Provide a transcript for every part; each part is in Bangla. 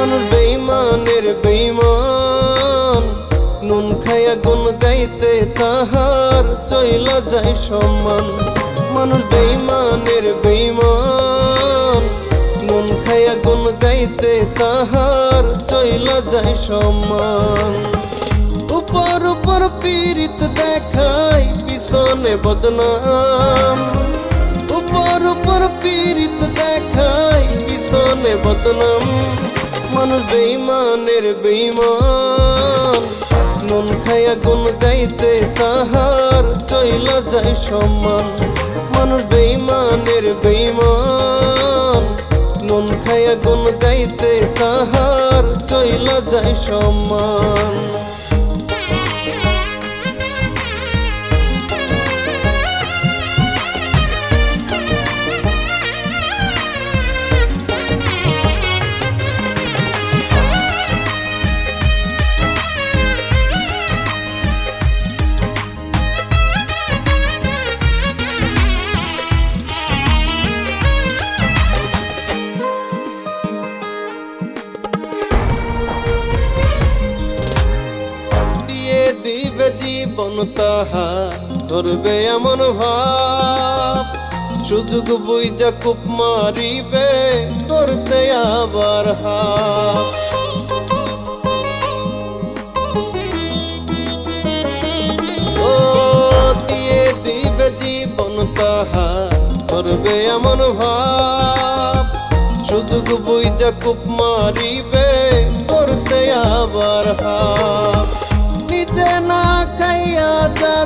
মানুষ বেইমানের বেইমান নুন খাইয়া গুন গাইতে তাহার চইলা যায় সম্মান। মানুষ বেইমানের বেইমান নুন খাইয়া গুন গাইতে তাহার চইলা যায় সম্মান। উপর উপর পীড়িত দেখায় পিছনে বদনাম। উপর উপর পীড়িত দেখায় পিছনে বদনাম। বেইমানের বেইমান নুন খাইয়া গুন গাইতে তাহার চইলা যায় সম্মান। মানুষ বেইমানের বেইমান নুন খাইয়া গুন গাইতে তাহার চইলা যায় সম্মান। তাহা ধরবে এমন ভাব। সুযোগ বুঝা কুপ মারিবে করতে আবার হাত ও দিয়ে দিবে জীবন তাহা, ধরবে এমন ভাব। সুযোগ বুঝা কুপ মারিবে করতে আবার হাত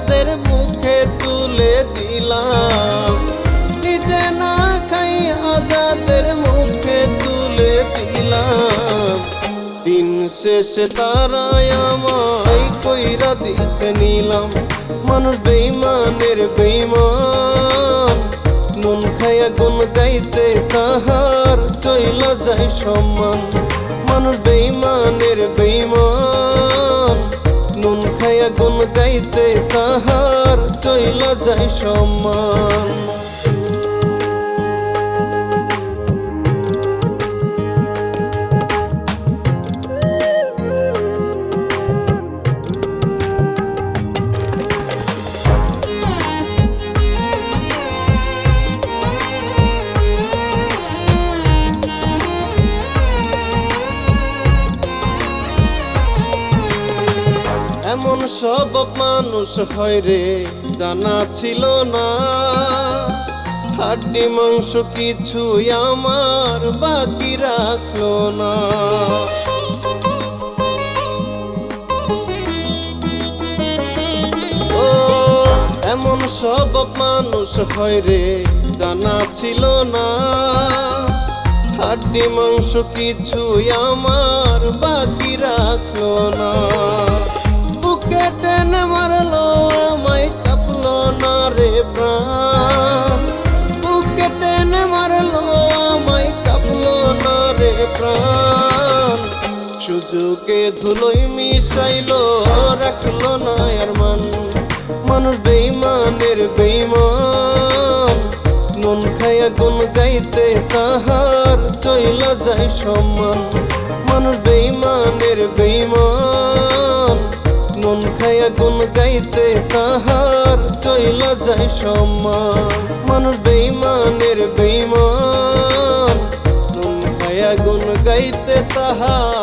যাদের মুখে তুলে দিলাম। নিজে না খাইয়া যাদের মুখে তুলে দিলাম। দিন শেষে তারাই আমায় কইরা দিছে নিলাম। মানুষ বেইমানের বেইমান নুন খাইয়া গুন গাইতে তাহার চইলা যায় সম্মান। সম্মান এমন সব মানুষ হয় রে, জানা ছিল না। হাড্ডি মাংস কিছুই আমার বাকি রাখল না। ও, এমন সব মানুষ হয় রে, জানা ছিল না। হাড্ডি মাংস কিছুই আমার বাকি রাখল না। প্রাণ। বুকে টেনে মারলো, আমায় কাঁপলো না রে প্রাণ। সুযোগে ধুলোই মিশাইলো, রাখল না আর মান। মানুষ বেইমানের বেইমান নুন খাইয়া গুন গাইতে তাহার, চইলা যায় সম্মান। মানুষ বেইমানের বেইমান গুন গাইতে তাহার চইলা যায় সম্মান। মানুষ বেইমানের বেইমান নুন গুন গাইতে তাহার